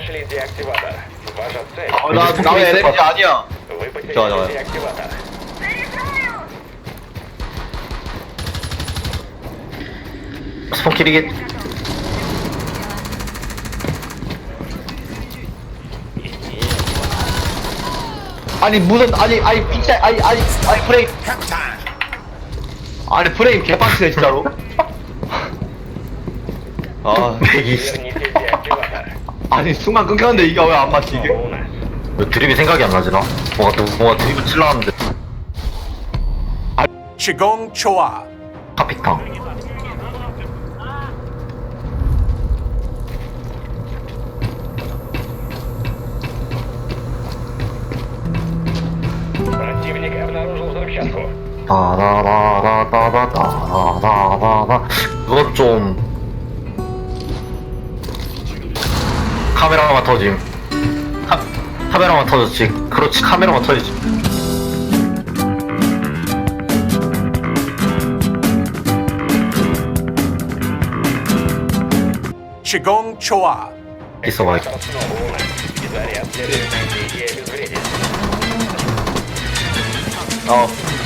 Нашли деактиватор. Ваша цель. 어, 나, 나 왜 LMG 아니야? Вы потеряли Давай, давай. деактиватор. 스폰킬이겠 아니 무슨 아니 아니 진짜 아니 아니 아니 프레임 아니 프레임 개빡치네 진짜로 아 Верните деактиватор. 아니 순간 끊겼는데 이게 왜 안 맞지 이게? 왜 드립이 생각이 안 나지 나? 뭔가 또- 뭔가 드립을 칠라는데. 시공 초아 카피탕 Противник обнаружил взрывчатку. 따라라라따라따라라라 그건 좀 카메라만 터짐. 카, 카메라만 터졌지. 그렇지, 카메라만 터지지. 시공 초합 있어봐. 어.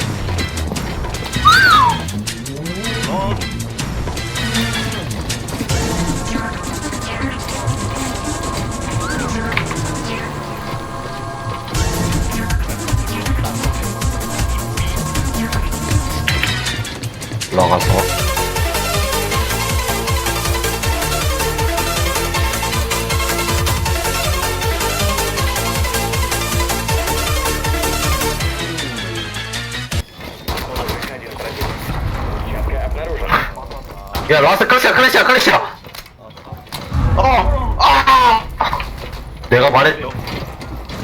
야 라스 클래시야 클래시야 클래시야. 어! 아! 내가 말해.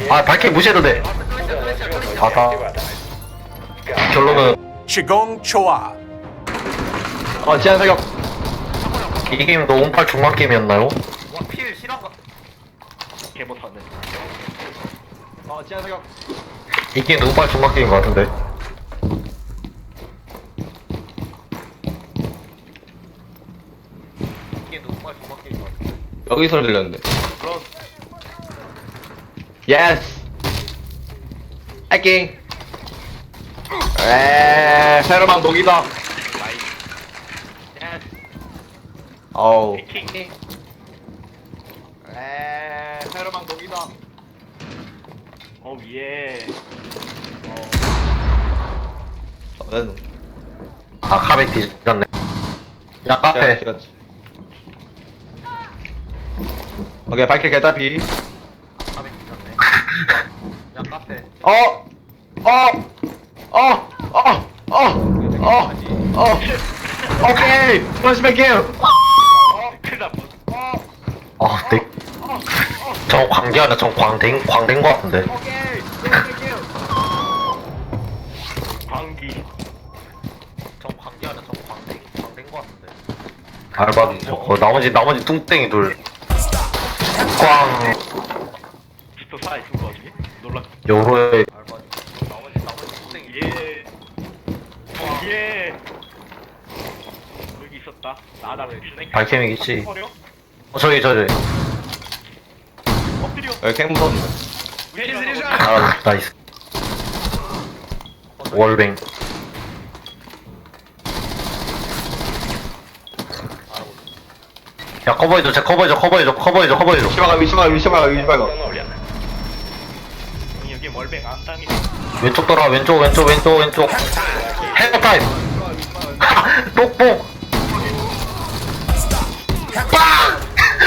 아 밝게 무시해도 돼. 아다. 결론은 시공 초아. 아 지한 사격. 이 게임도 08 중간 게임이었나요? 필 실화 개 못하네. 아 지한 사격 이 게임도 08 중간 게임인 것 같은데. 이 게임도 온팔 중간 게임인 것 같은데 여기 소리 들렸는데. 예스 해킹 에 새로만 독이다. 어우. 에 새로만 독이다. 어, 예. 저는 아 카페 뒤졌네. 야 카페. 그렇지. 오케이, 발길 개답이. 카페 뒤졌네 야 카페 어! 어! 어! 어! 어! 어! 어! 오케이! 플래시백 킬! 아, 네. 저 광기 아니야, 저 광댕, 광댕 거 같은데. 광기. 저 광기 아니야, 저 광댕, 광댕 거 같은데. 알바도 좋고, 나머지, 나머지 뚱땡이 둘. 꽝, 또 살아있은 거 같지? 놀라. 알바도 나머지, 나머지 뚱땡이 예. 예. 여기 있었다. 나다. 발캠이겠지. 버려? 어, 저기, 저기. 엎드려. 여기 캠 무서운데. 위에서 아, 나이스. 월뱅. 야 커버해줘 쟤 커버해줘 커버해줘 커버해줘 커버해줘 시마가 위시마가, 위시마가, 위시마가. 여기 멀백 안 당해. 왼쪽 돌아 왼쪽 왼쪽 왼쪽 왼쪽 헤어 타임 똑똑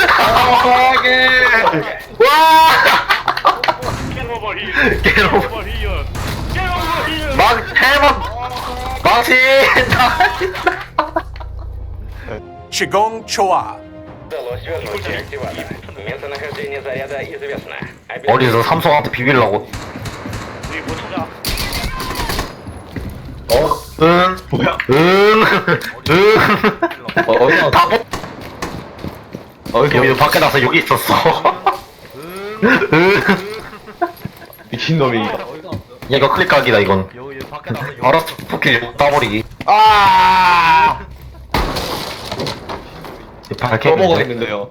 빵하게 와 깨로버 히어. 깨로버 히어. 깨로버 막 대박 마신다 Qigong Удалось вернуть деактиватор. Местонахождение заряда известно. 어디서 삼성한테 비빌라고. 우리 못 찾아. 어? 응? 뭐야? 응? 응? 어, 어디서 다 보... 어디서? 여기 밖에 나서 여기 있었어. 응? 미친놈이. 야, 이거 클릭각이다, 이건. 알았어, 포키 따버리기. 아! 그 다 깼는데? 떠먹었는데요.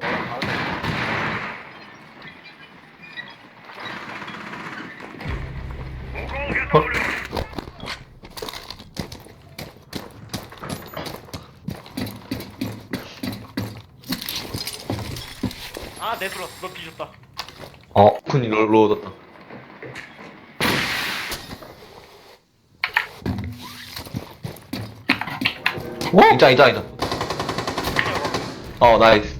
아, 네, 내 플러스. 너 뒤졌다. 어, 군이 널 넣어뒀다. 어? 이다, 이다, 이다. 어, 나이스.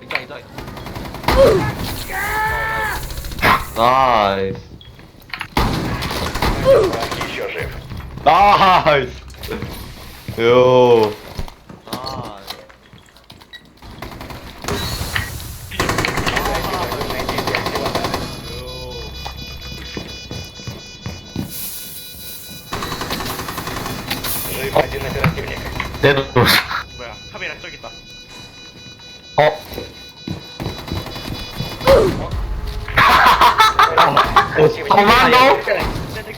이장, 이장, Жив один оперативник. 내도 뭐야 카메라 저기 있다 어? Противник 코만도? 내내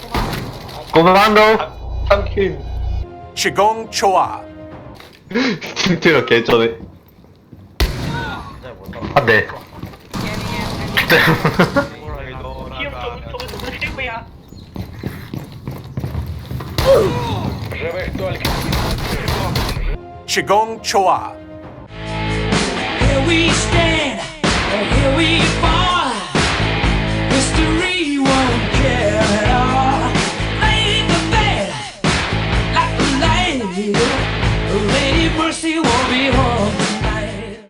코만 코만도? 3킬. Chigong Choa. 팀트가 개쩌네. 안돼 Chigong Choa. Here we stand, and here we fall.